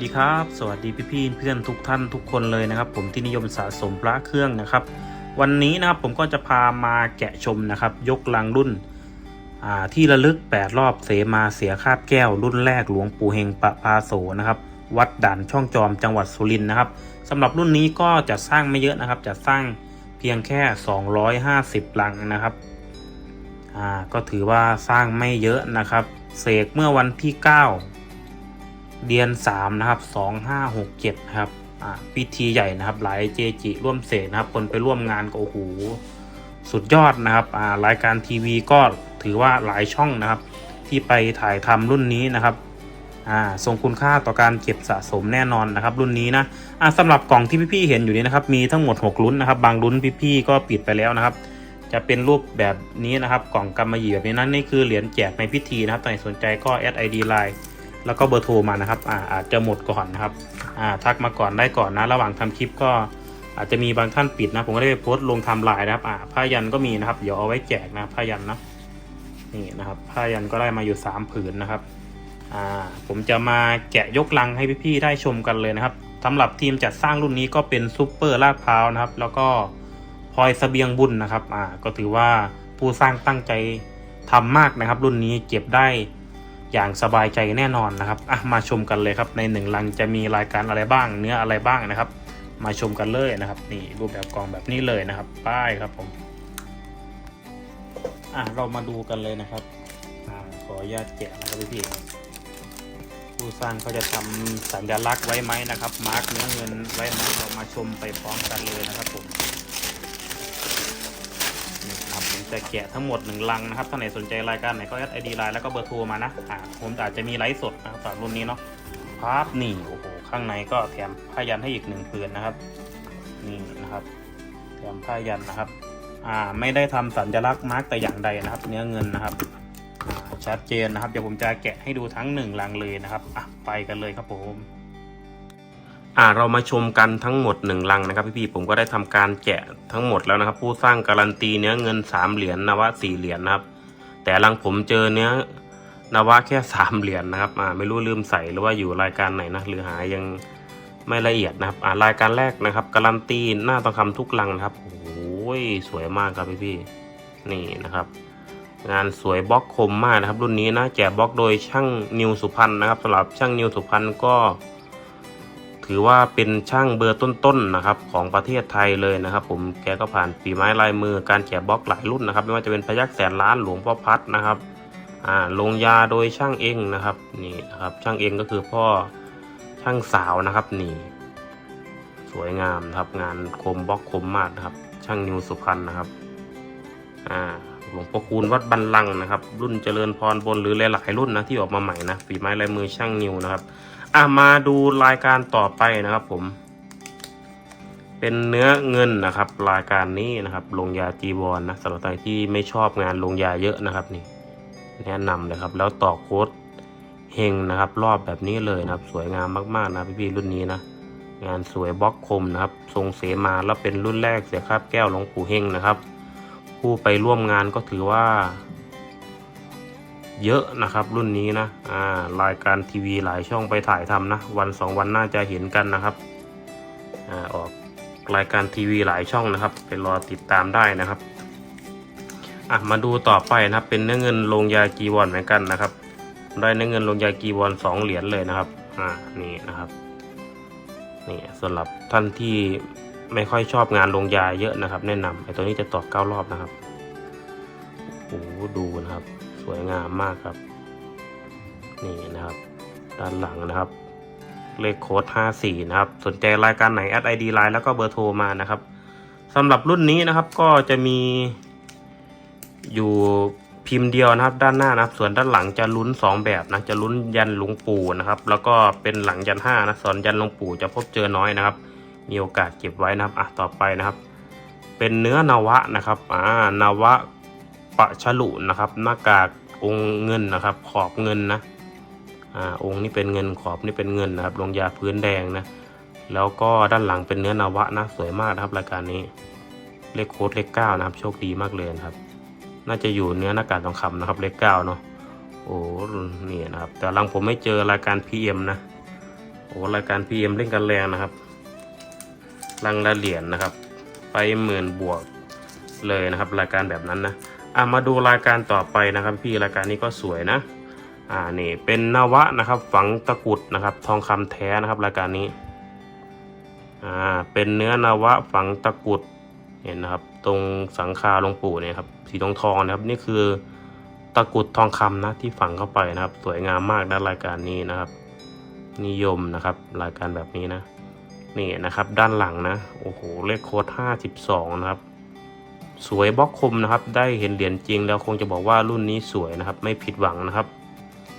วัสดีครับ สวัสดีพี่พี่เพื่อนทุกท่านทุกคนเลยนะครับ ผมที่นิยมสะสมพระเครื่องนะครับ วันนี้นะครับผมก็จะพามาแกะชมนะครับ ยกลังรุ่นที่ระลึก 8 รอบเสมาเสียคาบแก้ว รุ่นแรกหลวงปู่เฮงปะพาโสนะครับ วัดด่านช่องจอมจังหวัดสุรินทร์นะครับสำหรับรุ่นนี้ก็จะสร้างไม่เยอะนะครับ จะสร้างเพียงแค่ 250 ลังนะครับก็ถือว่าสร้างไม่เยอะนะครับเสกเมื่อวันที่ 9 เดือน3นะครับ2567ครับอ่าพิธีใหญ่นะครับหลายเจจิร่วมเสกนะครับ คนไปร่วมงานก็โอ้โหสุดยอดนะครับอ่ารายการทีวีก็ถือว่าหลายช่องนะครับ ที่ไปถ่ายทำรุ่นนี้นะครับอ่าทรงคุณค่าต่อการเก็บสะสมแน่นอนนะครับ รุ่นนี้นะอ่าสำหรับกล่องที่พี่ๆเห็นอยู่นี้นะครับ มีทั้งหมด6ลุ้นนะครับ บางลุ้นพี่ๆก็ปิดไปแล้วนะครับ จะเป็นรูปแบบนี้นะครับ กล่องกำมะหยี่แบบนี้นั่นนี่คือเหรียญแจกในพิธีนะครับใครสนใจก็แอดไอดีไลน์ แล้วก็เบอร์โทรมานะครับอาอาจจะหมดก่อนนะครับทักมาก่อนได้ก่อนนะ ระหว่างทำคลิปก็อาจจะมีบางท่านปิดนะ ผมก็ได้ไปโพสต์ลงไทำลายนะครับผ้ายันก็มีนะครับ เดี๋ยวเอาไว้แจกนะผ้ายันนะนี่นะครับผ้ายันก็ได้มาอยู่ 3 ผืนนะครับผมจะมาแกะยกลังให้พี่ๆได้ชมกันเลยนะครับสำหรับทีมจัดสร้างรุ่นนี้ก็เป็นซูเปอร์ลาดพร้าวนะครับ แล้วก็พลอยเสบียงบุญนะครับ อ่า ก็ถือว่าผู้สร้างตั้งใจทำมากนะครับ รุ่นนี้เก็บได้ อย่างสบายใจแน่นอนนะครับอะมาชมกันเลยครับในหนึ่งลังจะมีรายการอะไรบ้าง เนื้ออะไรบ้างนะครับ มาชมกันเลยนะครับ นี่รูปแบบกล่องแบบนี้เลยนะครับ ป้ายครับผมอะเรามาดูกันเลยนะครับอ่าขออนุญาตแกะนะครับพี่ผู้สร้างเขาจะทำสัญลักษณ์ไว้ไหมนะครับ มาร์กเนื้อเงินไว้ไหมเรามาชมไปพร้อมกันเลยนะครับผม จะแกะทั้งหมดหนึ่งลังนะครับถ้าไหนสนใจรายการไหนก็แอดไอดีไลน์แล้วก็เบอร์โทรมานะอ่าผมอาจจะมีไลฟ์สดนะครับสำหรับรุ่นนี้เนาะภาพนี่โอ้โหข้างในก็แถมผ้ายันให้อีกหนึ่งผืนนะครับ นี่นะครับ แถมผ้ายันนะครับ อ่าไม่ได้ทำสัญลักษณ์มาร์กแต่อย่างใดนะครับ เนื้อเงินนะครับชัดเจนนะครับเดี๋ยวผมจะแกะให้ดูทั้งหนึ่งลังเลยนะครับอะไปกันเลยครับผม อ่าเรามาชมกันทั้งหมดหนึ่งลังนะครับพี่ๆผมก็ได้ทำการแกะทั้งหมดแล้วนะครับ ผู้สร้างการันตีเนื้อเงินสามเหรียญนวะสี่เหรียญนะครับ แต่ลังผมเจอเนื้อนวะแค่สามเหรียญนะครับอ่าไม่รู้ลืมใส่หรือว่าอยู่รายการไหนนะหรือหายังไม่ละเอียดนะครับอ่ารายการแรกนะครับ การันตีหน้าทองคำทุกลังนะครับโอ้โหสวยมากครับพี่ๆนี่นะครับ งานสวยบล็อกคมมากนะครับ รุ่นนี้นะแจกบล็อกโดยช่างนิวสุพรรณนะครับสำหรับช่างนิวสุพรรณก็ ถือว่าเป็นช่างเบอร์ต้นๆนะครับของประเทศไทยเลยนะครับ ผมแกก็ผ่านฝีไม้ลายมือการแกะบล็อกหลายรุ่นนะครับ ไม่ว่าจะเป็นพยักแสนล้านหลวงพ่อพัดนะครับอ่าลงยาโดยช่างเองนะครับนี่นะครับช่างเองก็คือพ่อช่างสาวนะครับนี่ สวยงามนะครับงานคมบล็อกคมมากนะครับ ช่างนิวสุพรรณนะครับอ่าหลวงพ่อคูณวัดบันลังนะครับ รุ่นเจริญพรบนหรือหลายๆรุ่นนะที่ออกมาใหม่นะฝีไม้ลายมือช่างนิวนะครับ อะมาดูรายการต่อไปนะครับผม เป็นเนื้อเงินนะครับ รายการนี้นะครับลงยาจีวรนะสำหรับใครที่ไม่ชอบงานลงยาเยอะนะครับนี่ แนะนำเลยครับ แล้วต่อโค้ดเฮงนะครับ รอบแบบนี้เลยนะครับ สวยงามมากๆนะพี่ๆรุ่นนี้นะ งานสวยบล็อกคมนะครับ ทรงเสมาแล้วเป็นรุ่นแรกเสียคราบแก้วหลวงปู่เฮงนะครับ ผู้ไปร่วมงานก็ถือว่า เยอะนะครับ รุ่นนี้นะอ่ารายการทีวีหลายช่องไปถ่ายทำนะ วันสองวันน่าจะเห็นกันนะครับอ่าออกรายการทีวีหลายช่องนะครับ ไปรอติดตามได้นะครับอะมาดูต่อไปนะครับ เป็นเนื้อเงินลงยากีวอนเหมือนกันนะครับ ได้เนื้อเงินลงยากีวอนสองเหรียญเลยนะครับอ่านี่นะครับนี่สำหรับท่านที่ไม่ค่อยชอบงานลงยาเยอะนะครับ แนะนำไอ้ตัวนี้จะตอกเก้ารอบนะครับโอ้ดูนะครับ วยงามมากครับ นี่นะครับ ด้านหลังนะครับ เลขโค้ด 54 นะครับ สนใจรายการไหนแอดไอดีไลน์แล้วก็เบอร์โทรมานะครับสำหรับรุ่นนี้นะครับก็จะมีอยู่พิมพ์เดียวนะครับ ด้านหน้านะครับ ส่วนด้านหลังจะลุ้น 2 แบบนะจะลุ้นยันหลวงปู่นะครับ แล้วก็เป็นหลังยัน5นะส่วนยันหลวงปู่จะพบเจอน้อยนะครับ มีโอกาสเก็บไว้นะครับอะต่อไปนะครับ เป็นเนื้อนวะนะครับอ่านวะปะฉลุนะครับ หน้ากาก องค์เงินนะครับ ขอบเงินนะอ่าองค์นี้เป็นเงินขอบนี่เป็นเงินนะครับลงยาพื้นแดงนะแล้วก็ด้านหลังเป็นเนื้อนาวะนะสวยมากนะครับรายการนี้เลขโค้ดเลขเก้านะครับ โชคดีมากเลยนะครับ น่าจะอยู่เนื้อหน้ากากทองคำนะครับเลขเก้าเนาะโอ้นี่นะครับ แต่ลังผมไม่เจอรายการ PM นะโอ้รายการ PM เล่นกันแรงนะครับลังละเหรียญนะครับ ไปหมื่นบวกเลยนะครับ รายการแบบนั้นนะ อะมาดูรายการต่อไปนะครับ พี่รายการนี้ก็สวยนะอ่านี่เป็นนวะนะครับฝังตะกุดนะครับ ทองคำแท้นะครับรายการนี้อ่าเป็นเนื้อนวะฝังตะกุดเห็นนะครับ ตรงสังคาหลวงปู่เนี่ยครับสีทองทองนะครับนี่คือตะกุดทองคำนะที่ฝังเข้าไปนะครับ สวยงามมากนะรายการนี้นะครับ นิยมนะครับรายการแบบนี้นะนี่นะครับด้านหลังนะโอ้โหเลขโค้ดห้าสิบสองนะครับ สวยบล็อกคมนะครับ ได้เห็นเหรียญจริงแล้วคงจะบอกว่ารุ่นนี้สวยนะครับ ไม่ผิดหวังนะครับ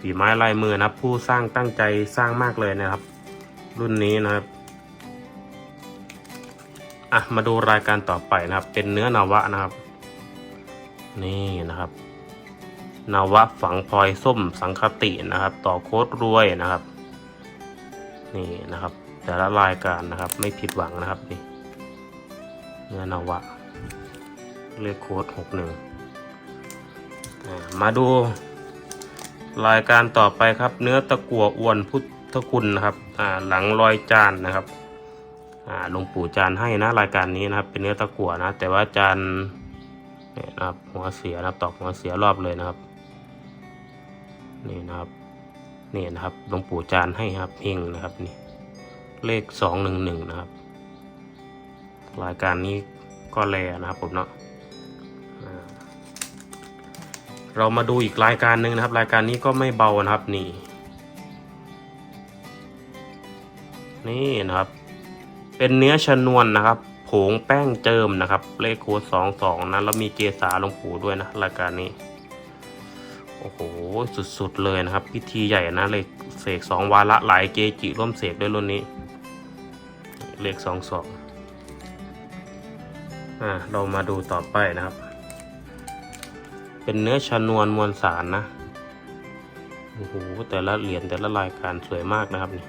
ฝีไม้ลายมือนะครับ ผู้สร้างตั้งใจสร้างมากเลยนะครับ รุ่นนี้นะครับอะมาดูรายการต่อไปนะครับ เป็นเนื้อนาวะนะครับ นี่นะครับ นาวะฝังพลอยส้มสังคตินะครับ ต่อโค้ดรวยนะครับ นี่นะครับ แต่ละรายการนะครับ ไม่ผิดหวังนะครับนี่เนื้อนาวะ เลขโค้ดหกหนึ่งมาดูรายการต่อไปครับ เนื้อตะกั่วอ้วนพุทธคุณนะครับหลังรอยจานนะครับหลวงปู่จานให้นะรายการนี้นะครับ เป็นเนื้อตะกั่วนะ แต่ว่าจานเนี่ยนะครับหัวเสียนะครับตอกหัวเสียรอบเลยนะครับนี่นะครับนี่นะครับหลวงปู่จานให้ครับเฮงนะครับนี่เลขสองหนึ่งหนึ่งนะครับ รายการนี้ก็แลนะครับผมเนาะ เรามาดูอีกรายการหนึ่งนะครับ รายการนี้ก็ไม่เบานะครับนี่ นี่นะครับ เป็นเนื้อชนวนนะครับ ผงแป้งเจิมนะครับ เลขโค้ดสองสองนะแล้วมีเกสาลงปู่ด้วยนะรายการนี้ โอ้โห สุดๆเลยนะครับ พิธีใหญ่นะเลขเสกสองวาระหลายเกจิร่วมเสกด้วยรุ่นนี้ เลขสองสองอ่าเรามาดูต่อไปนะครับ เป็นเนื้อชนวนมวลสารนะโอ้โหแต่ละเหรียญแต่ละรายการสวยมากนะครับนี่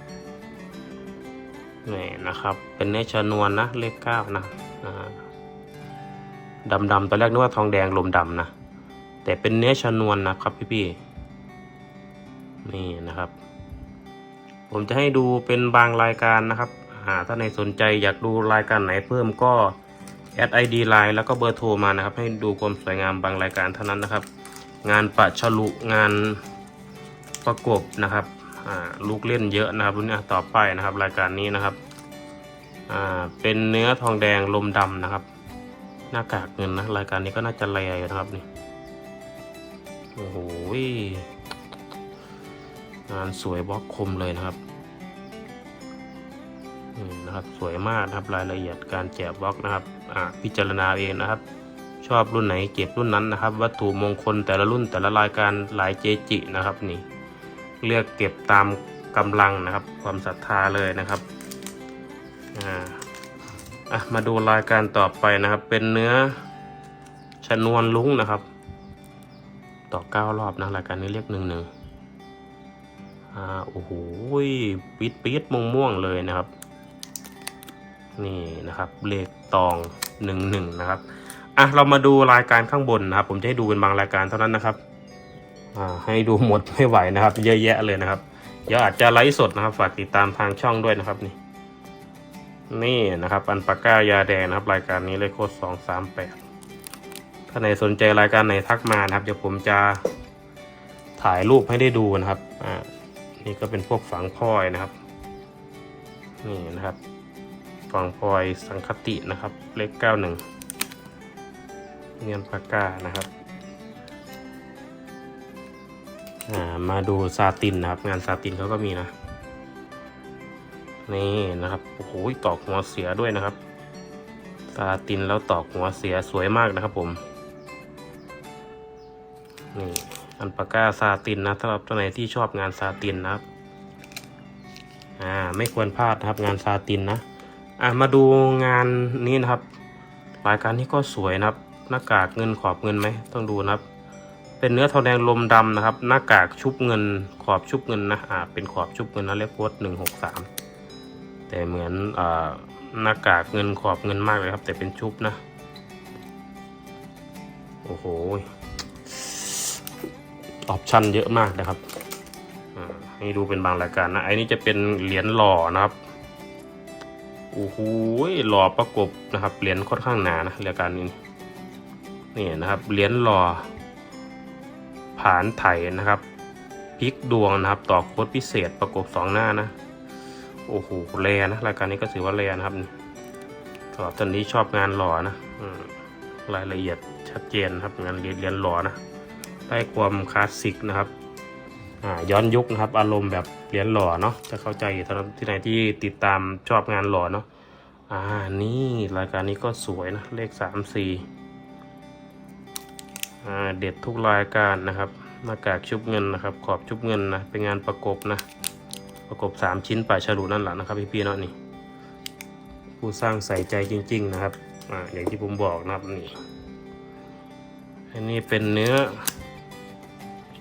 นี่นะครับ เป็นเนื้อชนวนนะเลขเก้านะอ่าดำตอนแรกนึกว่าทองแดงลมดำนะแต่เป็นเนื้อชนวนนะครับพี่ๆนี่นะครับ ผมจะให้ดูเป็นบางรายการนะครับอ่าถ้าในสนใจอยากดูรายการไหนเพิ่มก็ แอดไอดีไลน์แล้วก็เบอร์โทรมานะครับ ให้ดูความสวยงามบางรายการเท่านั้นนะครับ งานปะฉลุงานประกบนะครับลูกเล่นเยอะนะครับรุ่นนี้ต่อไปนะครับ รายการนี้นะครับเป็นเนื้อทองแดงลมดำนะครับ หน้ากากเงินนะรายการนี้ก็น่าจะแรงอยู่นะครับนี่โอ้โหงานสวยบล็อกคมเลยนะครับนี่นะครับสวยมากนะครับรายละเอียดการแจกบล็อกนะครับ พิจารณาเองนะครับ ชอบรุ่นไหนเก็บรุ่นนั้นนะครับ วัตถุมงคลแต่ละรุ่นแต่ละรายการหลายเจจินะครับนี่เลือกเก็บตามกำลังนะครับ ความศรัทธาเลยนะครับามาดูรายการต่อไปนะครับ เป็นเนื้อชนวนลุ้งนะครับ ต่อเก้ารอบนะรายการนี้เรียกหนึ่งหนึ่งอ่าโอ้โหปิดปิดม่วงม่วงเลยนะครับ นี่นะครับเลข ตองหนึ่งหนึ่งนะครับอะเรามาดูรายการข้างบนนะครับ ผมจะให้ดูเป็นบางรายการเท่านั้นนะครับอ่าให้ดูหมดไม่ไหวนะครับ เยอะแยะเลยนะครับเดี๋ยวอาจจะไลฟ์สดนะครับ ฝากติดตามทางช่องด้วยนะครับนี่นี่นะครับอันปาก้ายาแดงนะครับ รายการนี้เลขโค้ดสองสามแปดถ้าไหนสนใจรายการไหนทักมานะครับเดี๋ยวผมจะถ่ายรูปให้ได้ดูนะครับอ่านี่ก็เป็นพวกฝังพลอยนะครับ นี่นะครับ ฝั่งพลอยสังคตินะครับ เลขเก้าหนึ่งเงียนปากกานะครับอ่ามาดูซาตินนะครับ งานซาตินเขาก็มีนะ นี่นะครับโอ้โหตอกหัวเสียด้วยนะครับ ซาตินแล้วตอกหัวเสียสวยมากนะครับผมนี่อันปากกาซาตินนะสำหรับตัวไหนที่ชอบงานซาตินนะครับอ่าไม่ควรพลาดนะครับงานซาตินนะ อะมาดูงานนี้นะครับรายการนี้ก็สวยนะครับหน้ากากเงินขอบเงินไหมต้องดูนะครับ เป็นเนื้อทองแดงลมดำนะครับ หน้ากากชุบเงินขอบชุบเงินนะอ่าเป็นขอบชุบเงินนะเลขโค้ดหนึ่งหกสามแต่เหมือนอ่าหน้ากากเงินขอบเงินมากเลยครับ แต่เป็นชุบนะ โอ้โหออปชั่นเยอะมากนะครับให้ดูเป็นบางรายการนะไอ้นี่จะเป็นเหรียญหล่อนะครับ โอ้โหหล่อประกบนะครับ เหรียญค่อนข้างหนานะรายการนี้นี่นะครับ เหรียญหล่อผานไถนะครับพลิกดวงนะครับ ต่อโค้ดพิเศษประกบสองหน้านะ โอ้โหแรนะรายการนี้ก็ถือว่าแรนะครับสำหรับท่านนี้ชอบงานหล่อนะรายละเอียดชัดเจนครับงานเหรียญเหรียญหล่อนะได้ความคลาสสิกนะครับ ย้อนยุคนะครับ อารมณ์แบบเหรียญหล่อเนาะจะเข้าใจสำหรับที่ไหนที่ติดตามชอบงานหล่อเนาะอ่านี่รายการนี้ก็สวยนะ เลขสามสี่อ่าเด็ดทุกรายการนะครับหน้ากากชุบเงินนะครับ ขอบชุบเงินนะเป็นงานประกบนะประกบสามชิ้นป่าฉลุนั่นแหละนะครับพี่ๆเนาะนี่ผู้สร้างใส่ใจจริง ๆ นะครับอ่าอย่างที่ผมบอกนะครับนี่อันนี้เป็นเนื้อ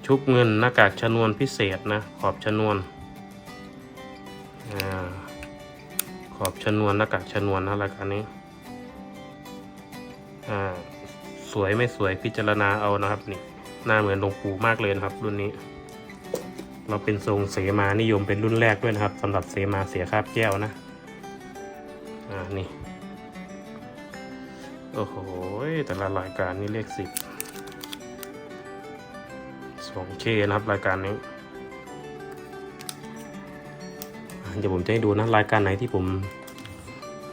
ชุบเงินหน้ากากชนวนพิเศษนะขอบชนวนอาขอบชนวนหน้ากากชนวนนะรายการนี้อ่าสวยไม่สวยพิจารณาเอานะครับนี่หน้าเหมือนหลวงปู่มากเลยนะครับ รุ่นนี้ เราเป็นทรงเสมานิยมเป็นรุ่นแรกด้วยนะครับสำหรับเสมาเสียคาบแก้วนะอ่านี่โอ้โหแต่ละรายการนี่เลขสิบ 2K นะครับรายการนี้เดี๋ยวผมจะให้ดูนะรายการไหนที่ผม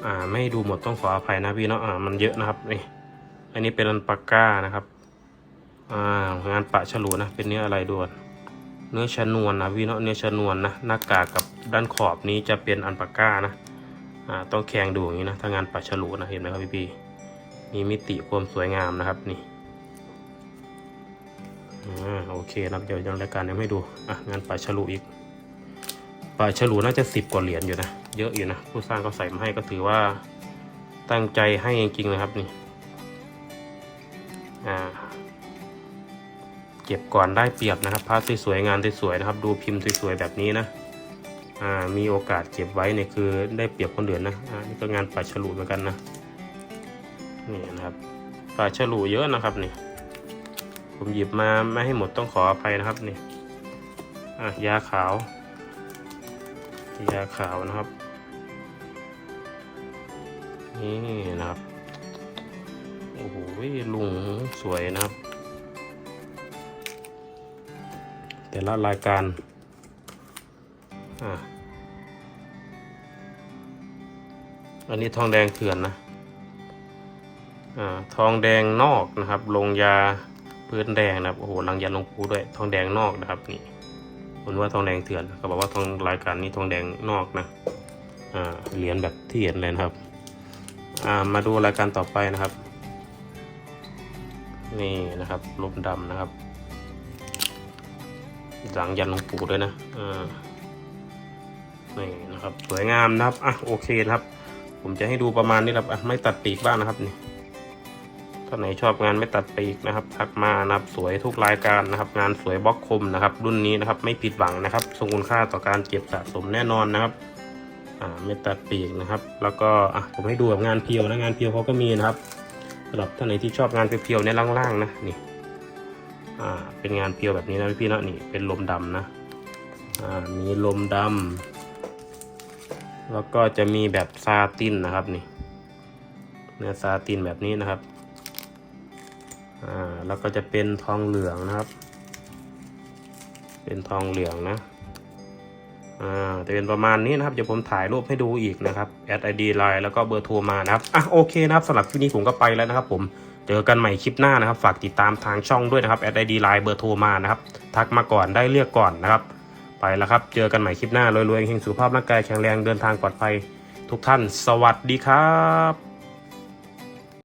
อ่าไม่ดูหมดต้องขออภัยนะพี่เนาะอ่ามันเยอะนะครับนี่อันนี้เป็นอันปาก้านะครับอ่างานปะฉลูนะเป็นเนื้ออะไรด่วนเนื้อชนวนนะพี่เนาะเนื้อชนวนนะหน้ากากกับด้านขอบนี้จะเป็นอันปากก้านะอ่าต้องแข่งดูอย่างนี้นะถ้างานปะฉลูนะเห็นไหมครับพี่พี่มีมิติความสวยงามนะครับนี่ อ่าโอเคนะครับเดี๋ยวยังรายการยังไม่ดูอะงานป่าฉลูอีกป่าฉลูน่าจะสิบกว่าเหรียญอยู่นะเยอะอยู่นะผู้สร้างก็ใส่มาให้ก็ถือว่าตั้งใจให้จริงๆนะครับนี่อ่าเก็บก่อนได้เปรียบนะครับภาพสวยๆงานสวยๆนะครับ ดูพิมพ์สวยๆแบบนี้นะอ่ามีโอกาสเก็บไว้เนี่ยคือได้เปรียบคนอื่นนะอ่านี่ก็งานป่าฉลูเหมือนกันนะนี่นะครับป่าฉลูเยอะนะครับนี่ ผมหยิบมาไม่ให้หมดต้องขออภัยนะครับนี่อะยาขาว ยาขาวนะครับ นี่นะครับ โอ้โหลุงสวยนะครับ แต่ละรายการอะอันนี้ทองแดงเถื่อนนะ อ่า ทองแดงนอกนะครับ ลงยา พื้นแดงนะครับโอ้โหลังยันลงปูด้วยทองแดงนอกนะครับนี่คนว่าทองแดงเถื่อนเขาบอกว่าทองรายการนี้ทองแดงนอกนะอ่าเหรียญแบบที่เห็นเลยนะครับอ่ามาดูรายการต่อไปนะครับ นี่นะครับลมดำนะครับหลังยันลงปูด้วยนะอ่านี่นะครับสวยงามนะครับอะโอเคนะครับ ผมจะให้ดูประมาณนี้ครับอะไม่ตัดปีกบ้างนะครับนี่ ท่านไหนชอบงานไม่ตัดปีกนะครับทักมานะครับสวยทุกรายการนะครับ งานสวยบล็อกคมนะครับ รุ่นนี้นะครับไม่ผิดหวังนะครับทรงคุณค่าต่อการเก็บสะสมแน่นอนนะครับอ่าไม่ตัดปีกนะครับ แล้วก็อะผมให้ดูแบบงานเพียวนะงานเพียวเขาก็มีนะครับสำหรับท่านไหนที่ชอบงานเพียวๆเนี่ล่างๆนะนี่อ่าเป็นงานเพียวแบบนี้นะพี่เนาะนี่เป็นลมดำนะอ่ามีลมดำแล้วก็จะมีแบบซาตินนะครับนี่เนื้อซาตินแบบนี้นะครับ อ่าแล้วก็จะเป็นทองเหลืองนะครับ เป็นทองเหลืองนะอ่าจะเป็นประมาณนี้นะครับเดี๋ยวผมถ่ายรูปให้ดูอีกนะครับแอดไอดีไลน์แล้วก็เบอร์โทรมานะครับอะโอเคนะครับสำหรับคลิปนี้ผมก็ไปแล้วนะครับ ผมเจอกันใหม่คลิปหน้านะครับ ฝากติดตามทางช่องด้วยนะครับแอดไอดีไลน์เบอร์โทรมานะครับ ทักมาก่อนได้เลือกก่อนนะครับ ไปแล้วครับ เจอกันใหม่คลิปหน้ารวยๆเฮงสุขภาพร่างกายแข็งแรงเดินทางปลอดภัยทุกท่าน สวัสดีครับ